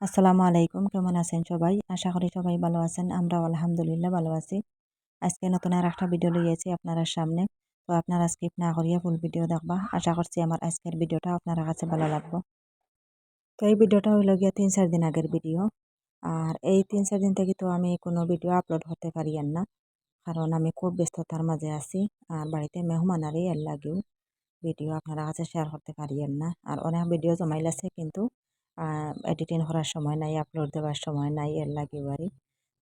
আসসালামু আলাইকুম, কেমন আছেন সবাই? আশা করি সবাই ভালো আছেন, আমরাও আলহামদুলিল্লাহ ভালো আছি। আজকে নতুন আর একটা ভিডিও লইয়েছি আপনারা সামনে। তো আপনারা স্কিপ না করিয়া ফুল ভিডিও দেখবা। আশা করছি আমার আজকের ভিডিওটা আপনার কাছে ভালো লাগবো। তো এই ভিডিওটা হইল গিয়া তিন চার দিন আগের ভিডিও আর এই তিন চার দিন থেকে তো আমি কোনো ভিডিও আপলোড হতে পারি না। কারণ আমি খুব ব্যস্ততার মাঝে আছি। আর বাড়িতে মেহমান আরই এর লাগেও ভিডিও আপনারা কাছে শেয়ার করতে পারি না। আর অনেক ভিডিও জমাইল আছে কিন্তু এডিটিং করার সময় নাই আপলোড দেওয়ার সময় নাই, এর লাগে বাড়ি।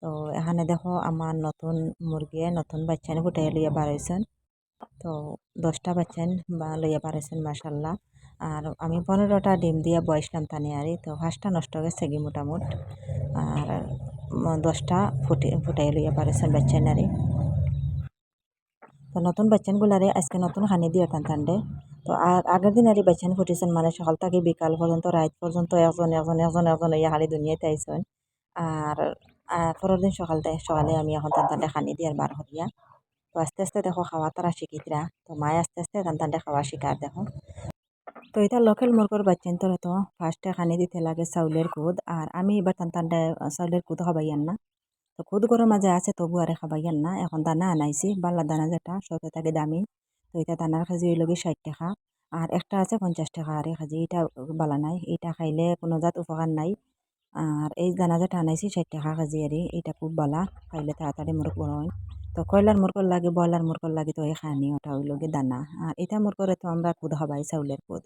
তো এখানে দেখো আমার নতুন মুরগি, নতুন বাচ্চান ফুটাই লইয়া বাড়াইছেন তো দশটা বাচ্চান বা লইয়া বাড়াইছেন মাসাল্লাহ আর আমি পনেরোটা ডিম দিয়ে বয়সলাম তানি আরি তো ফার্স্টটা নষ্ট গেছে গি মোটামুট। আর দশটা ফুটে ফুটাই লইয়া বাড়াইছেন বাচ্চান আরি তো নতুন বাচ্চানগুলারে আজকে নতুন খানি দিয়ে টান টানডে তো আর আগের দিন আর বাচ্চান ফুটেছেন মানে সকাল থেকে বিকাল পর্যন্ত, রাত পর্যন্ত একজন একজন একজন একজন ইয়া হালি দুনিয়াতে আইসেন আর পরের দিন সকাল সকালে আমি এখন তান তান্ডে খানি দিয়ে বার হরিয়া তো আস্তে আস্তে দেখো খাওয়া তারা শিখিতরা তো মায়ে আস্তে আস্তে তান তান্ডে খাওয়া শিকার দেখো। তো এটা লোকাল মুরগর বাচ্চান তোরা তো ফার্স্টে খানি দিতে লাগে চাউলের কুদ আর আমি এবার তান তান্ডে চাউলের কুদ খাবাইয়ান না তো খুদ গরম মাঝে আছে তবু আরে খাবাইয়ান না এখন দানা আনাইছি, বাল্লা দানা যেটা সবে থাকে দামি। তো এটা দানার খাজি ওই লগে ষাট টাকা। আর একটা আছে পঞ্চাশ টাকা, আর এই খাজি এটা বালা নাই। এটা খাইলে কোনো জাত উপকার নাই। আর এই দানা যেটা আনাইছি ষাট টাকা খাজি আর এটা খুব বালা। খাইলে তাড়াতাড়ি মুরগ বড় হয় তো কয়লার মুরগর লাগে ব্রয়লার মুরগর লাগে তো এই খানি ওটা ওই লগে দানা। আর এটা মুরগরে তো আমরা কুদ খাবাই চাউলের কুদ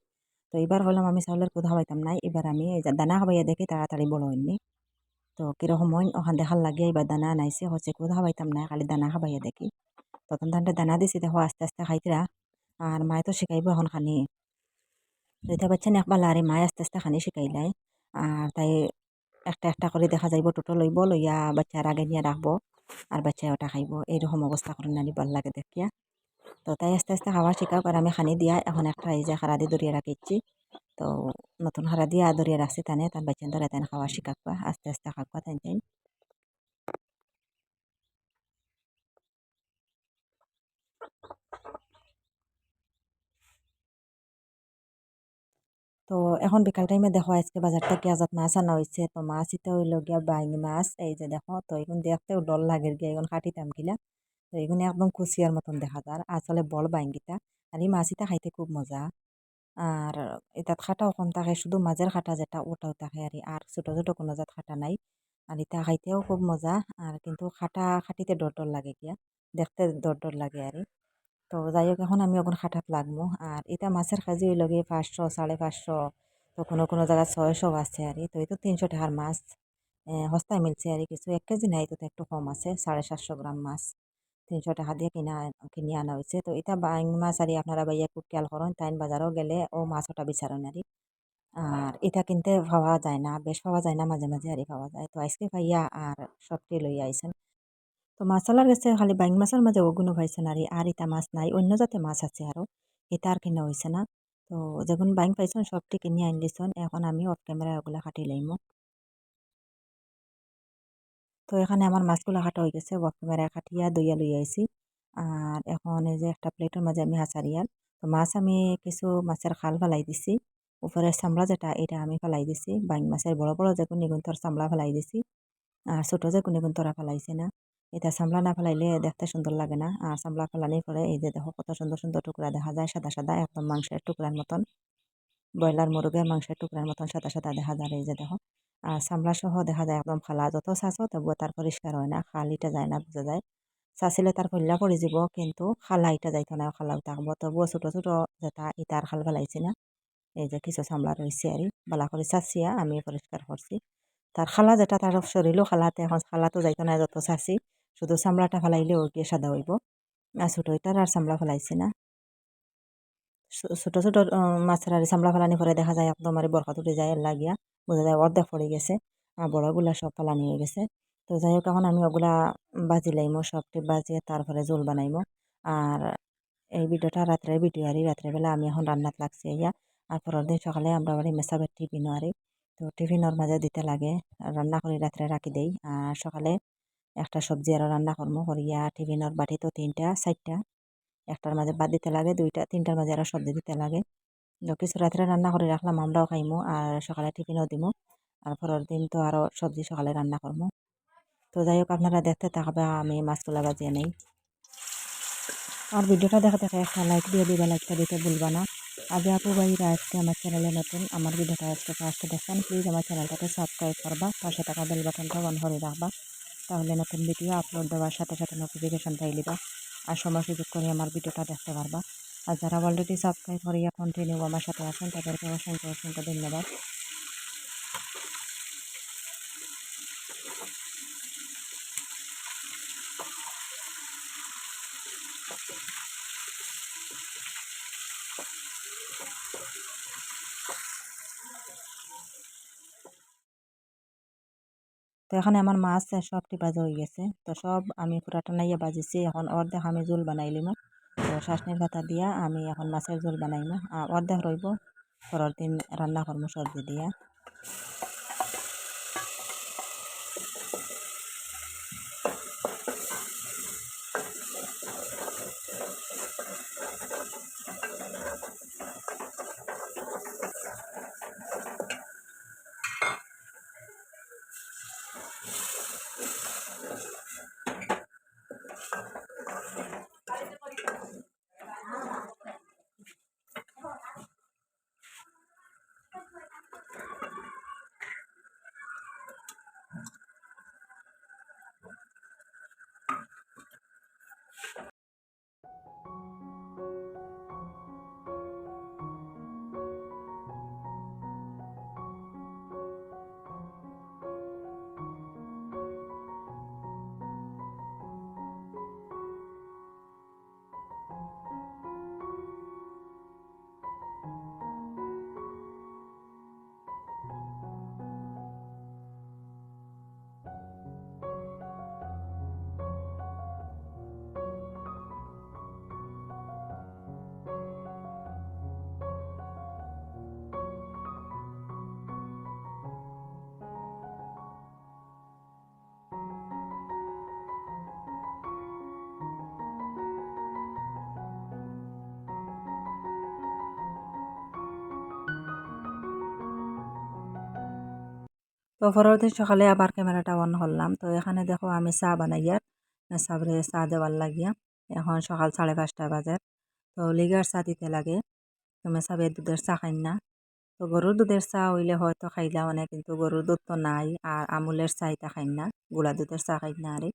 তো এবার হলাম আমি চাউলের কুদ খাবাইতাম নাই। এবার আমি এই দানা খাবাইয়া দেখি তাড়াতাড়ি বড় হইনি তো কীরকম ওখান দেখার লাগে এবার দানা আনাইছে হচ্ছে কুদ খাবাইতাম না খালি দানা খাবাইয়া দেখি। তখন তান্ডে দানা দিছি, দেখো আস্তে আস্তে খাইতরা, আর মায়ে তো শিখাইব এখন খানি। যেটা বাচ্চা পালা আরে মায়ে আস্তে আস্তে খানি শিখাইলাই আর তাই একটা একটা করে দেখা যাইব, টোটো লইব, লইয়া বাচ্চার আগে নিয়ে রাখব, আর বাচ্চায় ওটা খাইব। এইরকম অবস্থা করে নানি, ভালো লাগে দেখিয়া। তো তাই আস্তে আস্তে খাওয়া শিখাও আর আমি খানি দিয়া এখন একটা এই যে খারা দিয়ে দরিয়া রাখিছি তো নতুন খারা দিয়া দরিয়া রাখছি তানে, তার বাচ্চা ধরে তাই খাওয়া শিখাবা আস্তে আস্তে খাবা তাই তাই তো এখন বিকাল টাইমে দেখো আজকে বাজার থেকে আজাদ মাছ আনা হয়েছে তো মাছ ইতে হইল গিয়া বাইং মাছ। এই যে দেখো, তো এখন দেখতেও ডর লাগে গিয়া, এখন কাটিতাম গিলা। তো এগুলো একদম কুচিয়ার মতন দেখা যায় আসলে বড় বাইঙ্গিটা আর এই মাছ ইটা খাইতে খুব মজা। আর এটা খাটাও কম থাকে, শুধু মাঝের খাটা যেটা, ওটাও থাকে। আর আর ছোটো ছোটো কোনো জাত খাটা নাই। আর এটা খাইতেও খুব মজা। আর কিন্তু খাটা, খাটিতে ডর ডর লাগে গিয়া। দেখতে ডর ডর লাগে আর। তো যাই হোক, এখন আমি ওখানে খাটাত লাগবো। আর এটা মাছের কাজি ওই লগে পাঁচশো সাড়ে পাঁচশো, তো কোনো কোনো জায়গায় ছয়শো আছে আর। তো এই তো তিনশো টাকার মাছ সস্তায় মিলছে আর। কিছু এক কেজি নাই তো একটু কম আছে সাড়ে সাতশো গ্রাম মাছ। তিনশো টাকা দিয়ে কিনা, কিনে আনা হয়েছে তো এটা বাইং মাছ আর, আপনারা বাইয়া খুব খেয়াল করেন তাইন বাজারও গেলে ও মাছ ওটা বিচারেন আর। আর এটা কিনতে পাওয়া যায় না, বেশ পাওয়া যায় না মাঝে মাঝে আর পাওয়া যায়। তো আজকে পাইয়া আর সবটি লইয়া আইসেন তো মাছালার গেছে, খালি বাইং মাছের মাঝে ওগুলো পাইছে না আর ইটা মাছ নাই, অন্য জাতে মাছ আছে আরও এটা আর কিনা হয়েছে না। তো যখন বাইং পাইছেন সবটি কিনে আন দিছেন এখন আমি অফ ক্যামেরা ওগুলা কাটি লাইমো তো এখানে আমার মাছগুলো কাটা হয়ে গেছে অফ ক্যামেরা কাটিয়া দইয়া লই আইছি আর এখন এই যে একটা প্লেটের মাঝে আমি হাঁচারিয়াল তো মাছ আমি কিছু মাছের খাল ফেলাই দিছি উপরের চামড়া যেটা এটা আমি ফেলাই দিছি, বাইং মাছের বড় বড় যে গুণিগুন্তর চামড়া ফেলাই দিছি আর ছোটো যে গুণিগুন্তরা ফেলাইছি না। এটা চামড়া না ফেলাইলে দেখতে সুন্দর লাগে না। আর চামড়া ফেলানি পরে এই যে দেখো কত সুন্দর সুন্দর টুকরা দেখা যায়, সাদা সাদা একদম মাংসের টুকরার মতন। ব্রয়লার, মুরগের মাংসের টুকরার মতন সাদা সাদা দেখা যায় এই যে দেখো। আর সামলা সহ দেখা যায় একদম খালা যত চাচো তবুও তার পরিষ্কার হয় না, খালিটা যায় না, বোঝা যায়। চাচিলে তার কল্যা পড়ে যাব, কিন্তু খালা ইটা যাইতো না খালাও থাকব তবুও ছোটো ছোটো যেটা ইটার খাল ফেলাইছি না। এই যে কিছু চামড়া রয়েছে আর বালা করে চাচিয়া আমি পরিষ্কার করছি। তার খালা যেটা, তার শরীরও খালাতে এখন খালাতো যাইতো না যত চাচি শুধু চামড়াটা ফেলাইলেও গিয়ে সাদা হইব। আর ছোটো ইটার আর চামড়া ফেলাইছি না। ছোটো ছোটো মাছের আর চামড়া ফেলানি পরে দেখা যায় একদম আর বরফা উঠে যায় লাগিয়া। বোঝা যায় অর্ধেক পড়ে গেছে আর বড়গুলা সব ফেলানি হয়ে গেছে। তো যাই হোক, এখন আমি ওগুলা বাজি লাইমো, সবটি বাজিয়ে তারপরে জোল বানাইমো। আর এই ভিডিওটা রাত্রের ভিডিও আরি রাত্রেবেলা আমি এখন রান্নাত লাগছি ইয়া আর পরের দিন সকালে আমরা বাড়ি মেসাবের টিফিন আরি। তো টিফিনের মাঝে দিতে লাগে, রান্না করে রাত্রে রাখি দেই। আর সকালে একটা সবজি আরও রান্না করব করিয়া টিফিনের বাটি তো তিনটা, চারটা। একটার মাঝে বাদ দিতে লাগে, দুইটা, তিনটার মাঝে আরও সবজি দিতে লাগে। কিছু রাত্রে রান্না করে রাখলাম, আমরাও খাইমো আর সকালে টিফিনও দিমো। আর পরের দিন তো আরও সবজি সকালে রান্না করব তো যাই হোক, আপনারা দেখতে থাকবে, আমি মাছগুলা বাজিয়ে নেই। আর ভিডিওটা দেখা দেখে একটা লাইক দিয়ে দিবা লাইকটা দিতে ভুলবা না। আগে আপু ভাইরা আজকে আমার চ্যানেলে নতুন, আমার ভিডিওটা আজকে ফার্স্ট দেখেন প্লিজ আমার চ্যানেলটাকে সাবস্ক্রাইব করবা, পাশে টাকা বেল বাটনটা অন করে রাখবা। তাহলে নতুন ভিডিও আপলোড দেওয়ার সাথে সাথে নোটিফিকেশন পাই দিবা আর সময় সুযোগ করে আমার ভিডিওটা দেখতে পারবা। আর যারা অলরেডি সাবস্ক্রাইব করিয়া কন্টিনিউ আমার সাথে আছেন, তাদেরকে অসংখ্য অসংখ্য ধন্যবাদ। তো এখানে আমার মাছ সবটি ভাজা হয়ে গেছে। তো সব আমি পুরাটা নাইয়া বাজিছি এখন অর্ধেক আমি জোল বানাইলিম তো শাসনির কথা দিয়া আমি এখন মাছের জোল বানাইম। অর্ধেক রইব পরের দিন রান্না করব সবজি দিয়া। তো পরবর্তী সকালে আবার ক্যামেরাটা অন করলাম। তো এখানে দেখো আমি চা বানাইয়ার সাবরে চা দেওয়ার লাগিয়া এখন সকাল সাড়ে পাঁচটা বাজে। তো লিগার চা দিতে লাগে। তুমি সাবে দুধের চা খাই না। তো গরুর দুধের চা হইলে হয়তো খাইলা মানে কিন্তু গরুর দুধ তো নাই আর আমুলের চাইটা খাই না। গুড়া দুধের চা খাই না আরে।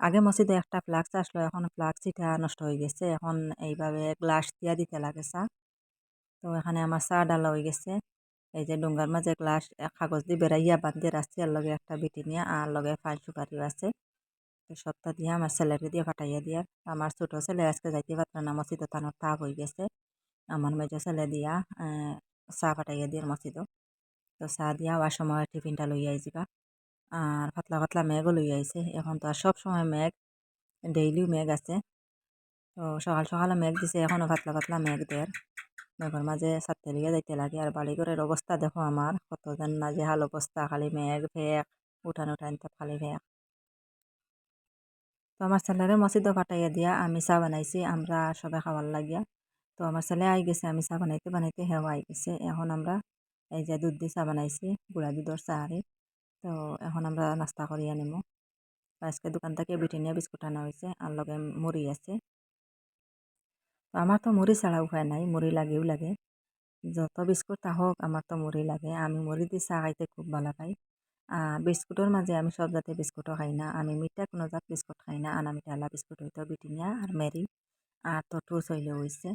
আগে মসজিদে একটা ফ্লাক্স আসলো, এখন ফ্লাক্স এটা নষ্ট হয়ে গেছে। এখন এইভাবে গ্লাস দিয়া দিতে লাগে চা। তো এখানে আমার চা ডালা হয়ে গেছে। এই যে ডুঙ্গার মাঝে গ্লাস কাগজ দিয়ে বেড়াইয়া বান্ধে রাখছি আর লগে একটা বিটি নিয়ে, আর লগে ফাইন সুপারিও আছে সপ্তাহ দিয়ে আমার ছেলেকে দিয়ে ফাটাইয়া দিয়া, আমার ছোটো ছেলে আজকে যাইতে পারতাম না, মসজিদ তানোর তাপ হয়ে গেছে। আমার মেজ ছেলে দিয়া চা ফাটাইয়া দিয়ে মসজিদও তো চা দিয়া আবার সময় টিফিনটা লই আইজিবা আর পাতলা পাতলা মেঘও লই আইছে। এখন তো আর সব সময় মেঘ ডেইলিও মেঘ আছে। তো সকাল সকালে মেঘ দিছে এখনও পাতলা পাতলা মেঘ দেয় মেঘের মাঝে ছাড়তে লিগে যাইতে লাগে। আর বাড়িঘরের অবস্থা দেখো আমার কত যেন না যে হাল অবস্থা, খালি মেঘ, ফেক, উঠান উঠান, তো খালি ফেক। তো আমার ছেলেরে মসজিদও ফাটাইয়া দিয়া আমি চা বানাইছি, আমরা সবাই খাওয়ার লাগিয়া। তো আমার ছেলে আই গেছে, আমি চা বানাইতে বানাইতে হেওয়া আই গেছে। এখন আমরা এই যে দুধ দিয়ে চা বানাইছি, গুড়া দুধর চা আরে। তো এখন আমরা নাস্তা করিয়া নিব আজকে দোকান থেকে ব্রিটানিয়া বিস্কুট আনা হয়েছে, আর লগে মুড়ি আছে। আমার তো মুড়ি ছাড়া উপায় নাই, মুড়ি লাগেও লাগে। যত বিস্কুট হোক আমার তো মুড়ি লাগে। আমি মুড়ি দিয়ে চা খাইতে খুব ভালো পাই বিস্কুটের মাঝে আমি সব জাতীয় বিস্কুটও খাই না। আমি মিঠা কোনো জাত বিস্কুট খাই না। আনা মিঠালা বিস্কুট হইতো বিটিনিয়া আর মেরি আর তো টুস হইলে হয়েছে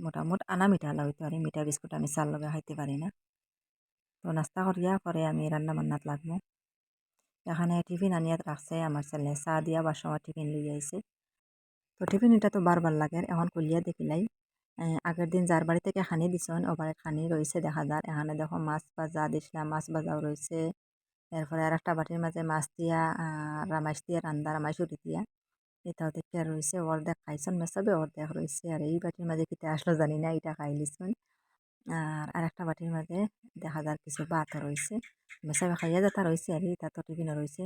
মোটামুটি আনা মিঠালা হইতো আর মিঠা বিস্কুট আমি চাল লগে খাইতে পারি না। তো নাস্তা করিয়া পরে আমি রান্না বান্নাত লাগবো। এখানে টিফিন আনিয়াত রাখছে আমার ছেলে চা দিয়া বা টিফিন লই আইছে তো টিফিন এটা তো বারবার লাগে। এখন কুলিয়া দেখিলাই আগের দিন যার বাড়ি থেকে খানি দিছেন, ওবারে খানি রয়েছে দেখা যার। এখানে দেখো মাছ ভাজা দিছিলাম মাছ ভাজাও রয়েছে এরপরে আর একটা বাটির মাঝে মাছ দিয়া রামাইশ দিয়া রান্দা, রামাইশ রামাইশুরি দিয়া। এটাও দেখে রয়েছে অর্ধেক খাইছেন মেসাবে, অর্ধেক রয়েছে আর এই বাটির মাঝে কিতে আসলো জানি না, এটা খাই লিছেন। আর আরেকটা বাটির মাঝে দেখা যার কিছু ভাত রয়েছে মেসাবে খাইয়া যেটা রয়েছে আর এটা তো টিফিনও রয়েছে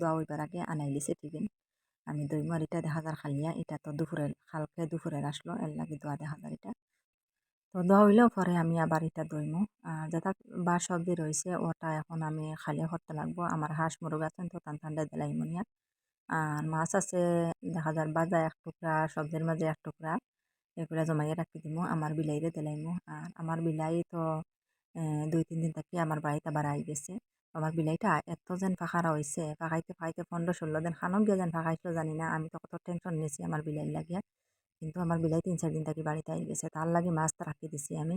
দোয়া হইবার আগে আনাই লিছে টিফিন আমি দই মার এটা দেখা যার খালিয়া এটা তো দুপুরে খালকে দুপুরে আসলো, এর লাগে দোয়া দেখা যার এটা। তো দেওয়া হইলেও পরে আমি আবার এটা দইমু। আর যেটা বা সবজি রয়েছে ওটা এখন আমি খালি করতে লাগবো। আমার হাঁস মুরগ আছেন তো টান ঠান্ডা দিলাই মনিয়া আর মাছ আছে, দেখা যার বাজা এক টুকরা, সবজির মাঝে এক টুকরা, এগুলা জমাইয়া রাখি দিমু, আমার বিলাইরে দিলাইমু। আর আমার বিলাই তো দুই, তিন দিন থাকি আমার বাড়িতে আবার আই গেছে। আমার বিলাইটা এত যেন ফাঁকারা হয়েছে ফাঁকাইতে ফাঁকাইতে পনেরো ষোলো দিন খানক গিয়ে যেন ফাঁকাইছিল জানি না আমি তো কত টেনশন নিয়েছি আমার বিলাই লাগিয়া। কিন্তু আমার বিলাই তিন চার দিন থাকি বাড়িতে আই গেছে তার লাগে মাছ রাখি দিছি আমি।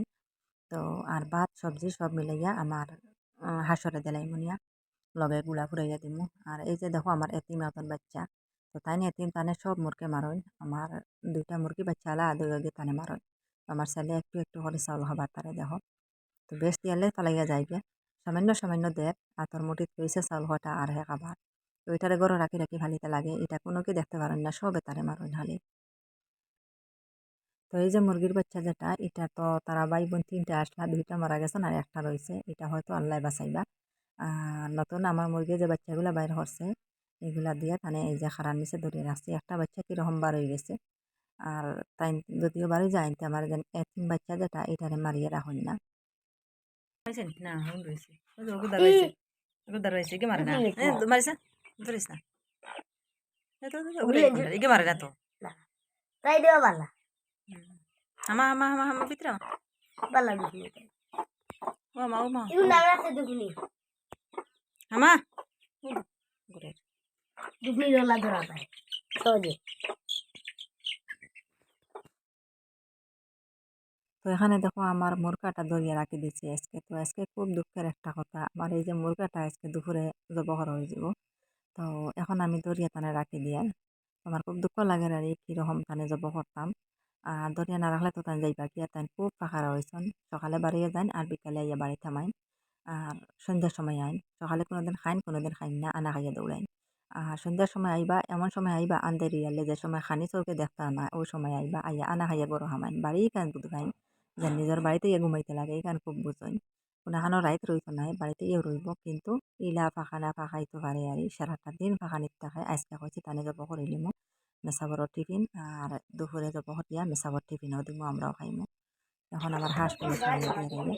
তো আর ভাত সবজি সব মিলাইয়া আমার হাঁসরে দিলাই মনিয়া, লগে গুলা ফুরাইয়া দিমু। আর এই যে দেখো আমার এতিম মতন বাচ্চা তো তাই নিয়ে এতিম তানে সব মুরগি মারই আমার দুইটা মুরগি বাচ্চা আলা, দুই আগে তানে মারই আমার ছেলে একটু একটু করে চাউল খাবার তারে দেখো। তো বেশ দিয়ালে পালাইয়া যাইবে সামান্য সামান্য দেখ আতর মুঠিত কইছে চাউল হটা আর হে খাবার তো এটারে গরো রাখি রাখি ফালিতে লাগে এটা কোনো কি দেখতে পারেন না সবে তারে মারই ঢালি তো এই যে মুরগির বাচ্চা যেটা এটা তো তারা ভাই বোন তিনটা আসলা দুইটা মারা গেছেন আর একটা রয়েছে এটা হয়তো আল্লাহ বাঁচাইবা। আর নতুন আমার মুরগি যে বাচ্চাগুলা বাইর হচ্ছে এগুলা দিয়ে তানে এই যে খারার নিচে ধরিয়ে রাখছি একটা বাচ্চা কীরকম বার হয়ে গেছে। আর তাই যদিও বাড়ি যায় আমার এতিম বাচ্চা যেটা এটারে মারিয়ে রাখুন না। Raisin, না হুম রয়েছে ওই যে ওগুদা রয়েছে ওগুদা রয়েছে কি মারে না মারিস না ধরিস না এ তো ওগুলো মারে না তো তাই দেওয়া বালা হামা হামা হামা হামা ভিতরে বালা দুপুনি ও মা ও মা ইউ নাম আছে দুপুনি হামা ঘুরে দুপুনি রলা ধরা পায় সহজে তো এখানে দেখো আমার মুরগাটা ধরিয়ে রাখি দিচ্ছি আজকে। তো আজকে খুব দুঃখের একটা কথা, আমার এই যে মুরগাটা আজকে দুপুরে জবহর হয়ে যাব। তো এখন আমি ধরিয়ে তানে রাখি দিয়া, আমার খুব দুঃখ লাগে আর এই কীরকম তানে জব করতাম আর ধরিয়া না রাখলে তো তাই যাইবা কি? তাই খুব ফাঁকারা হয়েছেন সকালে বাড়িয়ে যান আর বিকালে আইয়া বাড়ি থামাইন। আর সন্ধ্যার সময় আইন। সকালে কোনোদিন খাইন কোনোদিন খাইন না, আনা খাইয়া দৌড়াইন। আর সন্ধ্যার সময় আইবা, এমন সময় আইবা আন্দেরি আলে যে সময় খানি চৌকে দেখতা না, ওই সময় আইবা, আইয়া আনা খাইয়া গরু হামাইন, বাড়ি কান বুধ খাইন। যে নিজের বাড়িতে ইয়ে ঘুমাইতে লাগে এই কান খুব বুঝইন কোনোখানো রাইত রইতো নাই বাড়িতে ইয়ে রইব কিন্তু ইলা ফাঁকা না ফাঁকাইতে পারে আর সারাটা দিন ফাঁকা নিতে থাকে আজকে কইছি তানে যাব করিলিমো মেসাবরের টিফিন আর দুপুরে যাব দিয়া মেসাবর টিফিনও দিব আমরাও খাইমো। এখন আমার হাঁসগুলো খাইয়ে দিয়ে রইল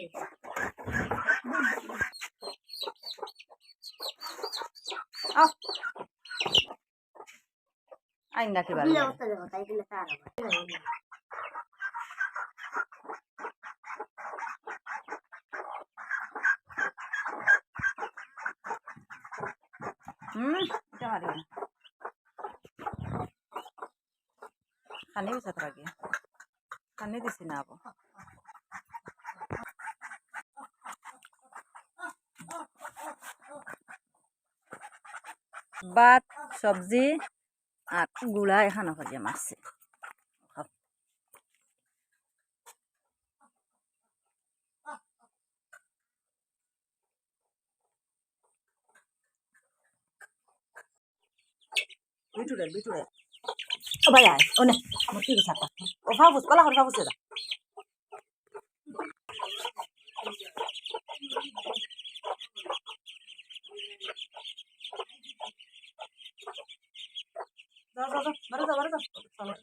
আইন না কিবার দুপুনি অবস্থা দেখো তাই দিলে তার আবার হুম এটা মারি খানি হয়েছে তোর আগে। খানি দিছি না আবো। ভাত সবজি আর গুড়া, এখানে ভাজিয়া বিটুরে বিটুরে ও ভাই, আয়, ও নে, আমার কি একটা ও ফাবুস কলা হর ফাবুস যা। যাও যাও যাও বারে যাও চলো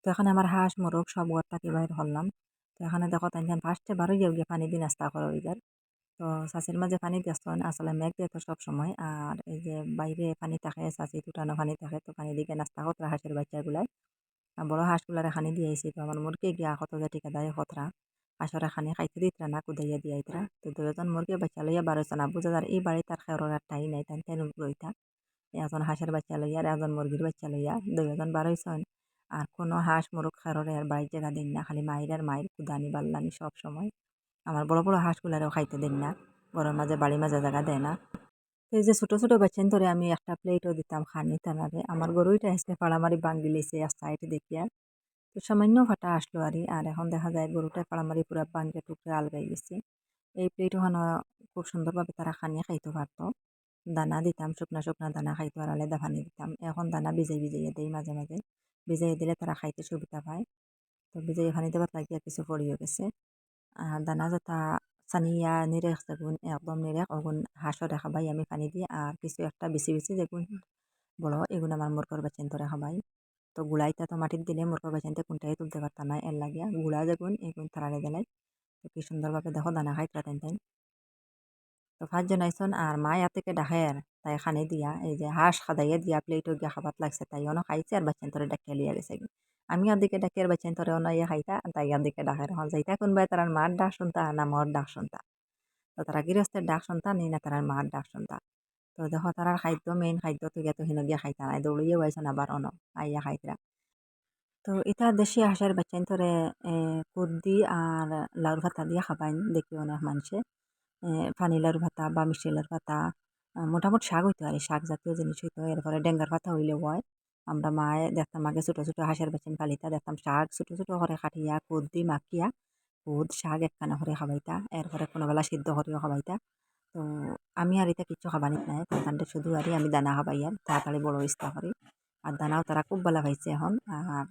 তো এখানে আমার হাঁস, মোরগ সব ঘর থাকি বাইর হলাম। তো এখানে দেখো তাই ফার্স্টে বারো গিয়ে গিয়ে পানি দিয়ে নাস্তা করে ওইদার। তো চাষির মাঝে পানি দিয়েছ আসলে মেঘ দিয়ে তো সব সময় আর এই যে বাইরে পানি থাকে চাষি টুটানো পানি থাকে, তো পানি দিকে নাস্তা কতরা হাঁসের বাচ্চাগুলাই। আর বড় হাঁসগুলারে খানি দিয়েছি তো আমার মুরগি গিয়া কত যে ঠিকাদারি কতরা। হাঁসরে খানি খাইতে দিতরা না, কুদাইয়া দিয়াইতরা তো দুজন মুরগি বাচ্চা লইয়া বারোজন বুঝা যার এই বাড়ি তার আর টাই নাই, তাই তাই রইতা এজন হাঁসের বাচ্চা লইয়া আর এজন মুরগির বাচ্চা লইয়া দুজন বারোইছন আর কোনো হাঁস মুরগ খেরোরে আর বাড়ির জায়গা দিন না, খালি মায়ের আর মায়ের কুদানি, বাল্লানি সব সময়। আমার বড় বড় হাঁসগুলারেও খাইতে দেন না ঘরের মাঝে বাড়ির মাঝে জায়গা দেয় না। এই যে ছোটো ছোটো বাচ্চান ধরে আমি একটা প্লেটও দিতাম খানি তানারে আমার গরুইটা আজকে পাড়ামারি বাঙ্গি লেছে আর সাইড দেখিয়া তো সামান্য ফাটা আসলো আর আর এখন দেখা যায় গরুটা পাড়ামারি পুরা বাঙ্গে টুকরে আলগাই গেছে এই প্লেট ওখানে খুব সুন্দরভাবে তারা খানিয়ে খাইতে পারতো। দানা দিতাম, শুকনা শুকনা দানা খাইতো আর আলাদা পানি দিতাম। এখন দানা ভিজাই ভিজাইয়ে দেই মাঝে মাঝে ভিজাই দিলে তারা খাইতে সুবিধা পায়। তো বিজয়ী পানি দেবার লাগিয়া কিছু পড়িও গেছে আর দানা যথা সানিয়া নিরেখ যেগুন একদম নিরেখ ওগুন হাঁসও রেখা ভাই আমি পানি দিই আর কিছু একটা বেশি বেশি যেগুন বড় এগুলো আমার মুরগর বেচেন তো রেখা ভাই তো গুড়াইটা তো মাটির দিলে মুরগর বেচেনতে কোনটাই তুলতে পারতাম না এর লাগিয়া গুড়া যেগুন এগুন তারারে দিলাই কি সুন্দরভাবে দেখো দানা খাই তাই তাই তো পাঁচজন আইসন আর মা ইয়ার থেকে ডাকের তাই খানে দিয়া, এই যে হাঁস খাদাইয়া দিয়া প্লেটও গিয়া খাবার লাগছে, তাই অন খাইছে আর বাচ্চান তোরে ডাকিয়া লিয়া গেছে আমি দিকে ডাকি আর বাচ্চান তোরে অন খাইতা, তাই দিকে ডাকের হল যাইতা কোনবাই তার মার ডাক শুনতা না মর ডাক শুনতা। তো তারা গৃহস্থের ডাক শুনতা, নি না তার মার ডাক শুনতা। তো দেখো তারার খাদ্য মেইন খাদ্য তো গিয়া তো হিন গিয়া খাইতা নাই, দৌড়িয়ে আইসন আবার অন আইয়া খাইতরা। তো এটা দেশি হাঁসের বাচ্চান তোরে কুদ্দি আর লাউর ভাতা দিয়ে খাবাইন দেখি অনেক মানুষে পানি লাউর ভাতা বা মিষ্টি লাউর ভাতা মোটামুটি শাক হইতো আর শাক জাতীয় জিনিস হইতো। এরপরে ডেঙ্গার পাতা হইলে হয়। আমরা মায়ে দেখতাম আগে ছোটো ছোটো হাঁসের বাচ্চান পালিতা, দেখতাম শাক ছোটো ছোটো করে কাটিয়া কুদ্দি মাখিয়া কুদ শাক একখানা করে খাবাইতা এরপরে কোনোবেলা সিদ্ধ করেও খাবাইতা তো আমি আর এটা কিচ্ছু খাবানিত নাই তাদের শুধু আর আমি দানা খাবাই আর তাড়াতাড়ি বড় ইস্তা করি। আর দানাও তারা খুব ভালো পাইছে এখন, আর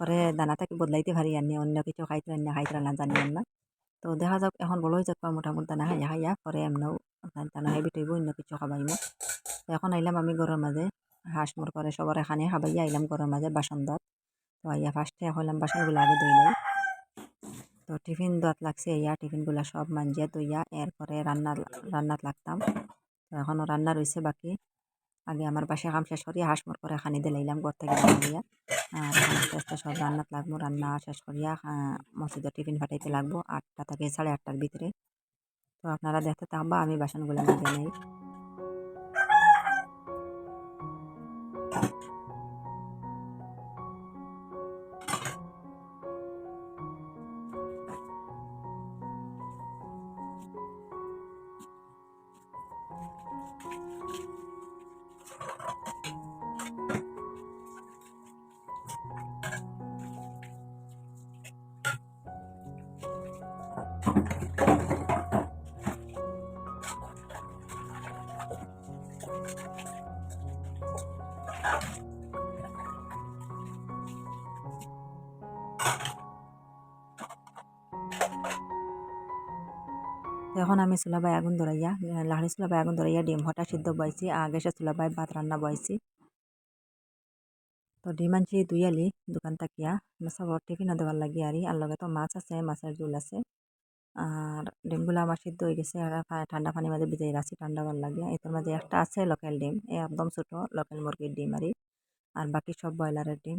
পরে দানাটাকে বদলাইতে পারি আনি অন্য কিছু খাইতে না খাইতে না জানি না তো দেখা যাক, এখন হয়ে যাক মোটামুটি দানা খাইয়া খাইয়া পরে এমনও দানা হেবি টইব অন্য কিছু খাবাইমো তো এখন আইলাম আমি ঘরের মাঝে হাঁস মোর করে সবার এখানে খাবাইয়া আইলাম ঘরের মাঝে বাসন দত তো আইয়া ফার্স্টে হইলাম বাসনগুলো আগে ধুইলাই তো টিফিন দত লাগছে ইয়া টিফিনগুলো সব মাঞ্জিয়া দইয়া এরপরে রান্না রান্নাত লাগতাম। তো এখনও রান্না রয়েছে বাকি। আগে আমার বাসে কাম শেষ করিয়া হাঁস মোর করে খানি দিলাইলাম, ঘর থেকে আর সব রান্নাত লাগবো, রান্না শেষ করিয়া মসজিদের টিফিন ফাটাইতে লাগবো, আটটা থেকে সাড়ে আটটার ভিতরে। তো আপনারা দেখতে থাকবা, আমি বাসনগুলো নিয়ে নেই। এখন আমি চুলাবাই আগুন ধরাইয়া লাহড়ি চুলাবাই আগুন ধরাইয়া ডিম হটা সিদ্ধ বয়সি আর গ্যাসের চুলাবাই ভাত রান্না বয়সি তো ডিম আনছি, দুই আলি, দোকান তাকিয়া, সবর টিফিনও দেওয়ার লাগি আরি। আর লগে তো মাছ আছে, মাছের জোল আছে। আর ডিমগুলো আমার সিদ্ধ হয়ে গেছে, আর ঠান্ডা পানির মাঝে ভিজাই রাখছি, ঠান্ডা ভালো লাগে। এটার মাঝে একটা আছে লোকাল ডিম এ একদম ছোটো লোকাল মুরগির ডিম আরি। আর বাকি সব ব্রয়লারের ডিম।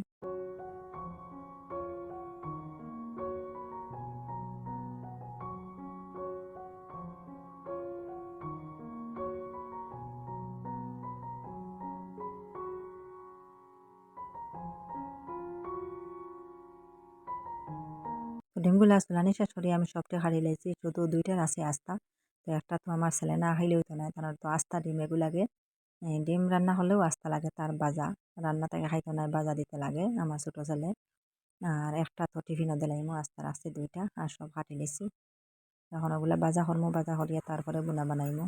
ডিমগুলো চুলানি শেষ করি আমি সবটা হারি লাইছি। শুধু দুইটার আছে আস্তা তো একটা তো আমার ছেলে না খাইলেও তো না। তার তো আস্তা ডিম এগুলাগে ডিম রান্না হলেও আস্তা লাগে তার বাজা। রান্না তাকে খাইতে নাই বাজা দিতে লাগে আমার ছোটো ছেলে। আর একটা তো টিফিনও দিলাইমো আস্তার আসছে দুইটা। আর সব হাঁটি লেছি এখন ওগুলো বাজা করমো বাজা করিয়া তারপরে বুনা বানাইমো।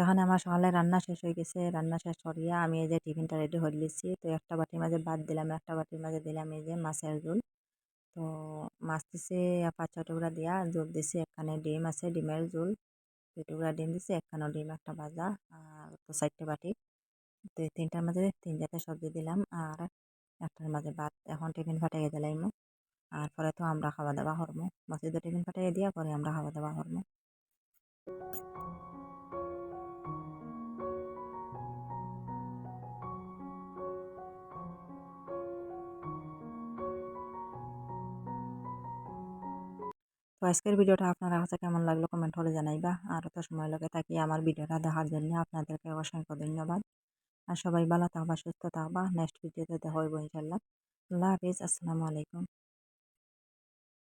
এখানে আমার সকালে রান্না শেষ হয়ে গেছে, রান্না শেষ করিয়া আমি এই যে টিফিনটা রেডি করে লিছি তো একটা বাটির মাঝে ভাত দিলাম, একটা বাটির মাঝে দিলাম এই যে মাছের ঝোল। তো মাছ দিছে, পাঁচ ছ টুকরা দিয়া জোল দিছে, একখানে ডিম আছে, ডিমের ঝোল। দুই টুকরা ডিম দিছে, একখানো ডিম, একটা ভাজা আর তো চারটে বাটি। তো তিনটার মাঝে তিন জাতের সবজি দিলাম আর একটার মাঝে ভাত। এখন টিফিন ফাটাইয়া দিলাম আর পরে তো আমরা খাওয়া দাওয়া করব মসজিদে টিফিন পাঠিয়ে দিয়া পরে আমরা খাওয়া দাওয়া করব তো আজকের ভিডিওটা আপনারা কাছে কেমন লাগল কমেন্ট হলে জানাইবা। আর তো সময় লাগে থাকি আমার ভিডিওটা দেখার জন্য আপনাদেরকে অসংখ্য ধন্যবাদ। আর সবাই ভালো থাকবা, সুস্থ থাকবা। নেক্সট ভিডিওতে দেখা হইব ইনশাল্লাহ আল্লাহ হাফিজ। আসসালামু আলাইকুম।